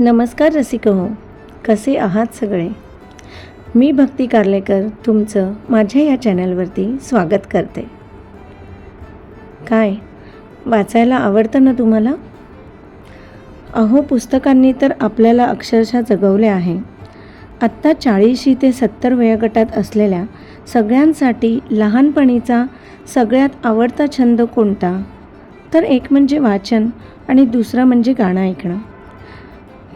नमस्कार रसिक हो कसे आहात सगळे? मी भक्ती कार्लेकर तुमचं माझ्या या चॅनलवरती स्वागत करते. काय वाचायला आवडतं ना तुम्हाला? अहो पुस्तकांनी तर आपल्याला अक्षरशः जगवले आहे. आत्ता चाळीशी ते सत्तर वयोगटात असलेल्या सगळ्यांसाठी लहानपणीचा सगळ्यात आवडता छंद कोणता? तर एक म्हणजे वाचन आणि दुसरं म्हणजे गाणं ऐकणं.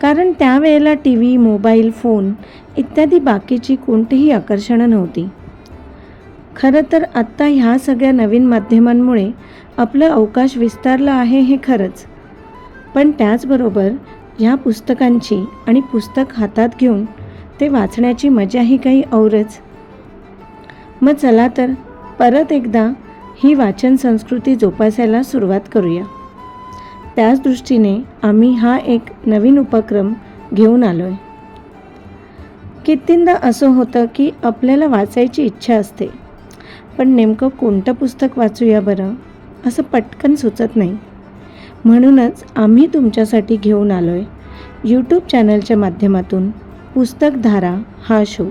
कारण त्यावेळेला टी व्ही मोबाईल फोन इत्यादी बाकीची कोणतीही आकर्षणं नव्हती. खरं तर आत्ता ह्या सगळ्या नवीन माध्यमांमुळे आपलं अवकाश विस्तारलं आहे हे खरंच. पण त्याचबरोबर ह्या पुस्तकांची आणि पुस्तक हातात घेऊन ते वाचण्याची मजाही काही औरच. मग चला तर परत एकदा ही वाचन संस्कृती जोपासायला सुरुवात करूया. त्याच दृष्टीने आम्ही हा एक नवीन उपक्रम घेऊन आलो आहे कितींदा असं होतं की आपल्याला वाचायची इच्छा असते पण नेमकं कोणतं पुस्तक वाचूया बरं असं पटकन सुचत नाही. म्हणूनच आम्ही तुमच्यासाठी घेऊन आलो आहे यूट्यूब चॅनलच्या माध्यमातून पुस्तकधारा हा शो.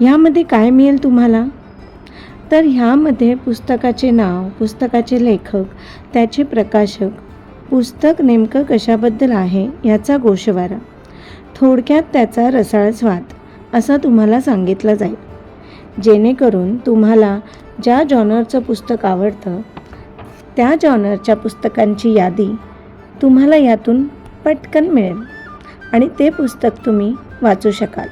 ह्यामध्ये काय मिळेल तुम्हाला? तर ह्यामध्ये पुस्तकाचे नाव पुस्तकाचे लेखक त्याचे प्रकाशक पुस्तक नेमकं कशाबद्दल आहे याचा गोषवारा. थोडक्यात त्याचा रसाळ स्वाद असा तुम्हाला सांगितलं जाईल. जेणेकरून तुम्हाला ज्या जॉनरचं पुस्तक आवडतं त्या जॉनरच्या पुस्तकांची यादी तुम्हाला यातून पटकन मिळेल आणि ते पुस्तक तुम्ही वाचू शकाल.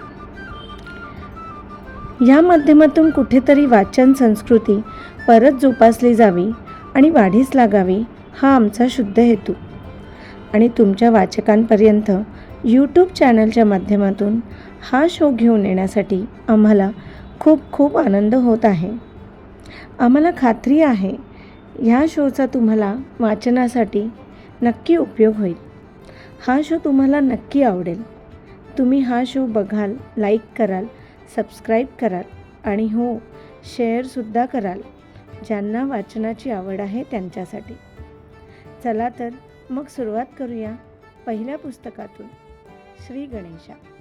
या माध्यमातून कुठेतरी वाचन संस्कृती परत जोपासली जावी आणि वाढीस लागावी हा आमचा शुद्ध हेतू. आणि तुमच्या वाचकांपर्यंत यूट्यूब चॅनलच्या माध्यमातून हा शो घेऊन येण्यासाठी आम्हाला खूप खूप आनंद होत आहे. आम्हाला खात्री आहे ह्या शोचा तुम्हाला वाचनासाठी नक्की उपयोग होईल. हा शो तुम्हाला नक्की आवडेल. तुम्ही हा शो बघाल लाईक कराल सबस्क्राईब कराल आणि हो शेअरसुद्धा कराल. ज्यांना वाचनाची आवड आहे त्यांच्यासाठी. चला तर मग सुरुवात करूया पहिल्या पुस्तकातून. श्री गणेशा.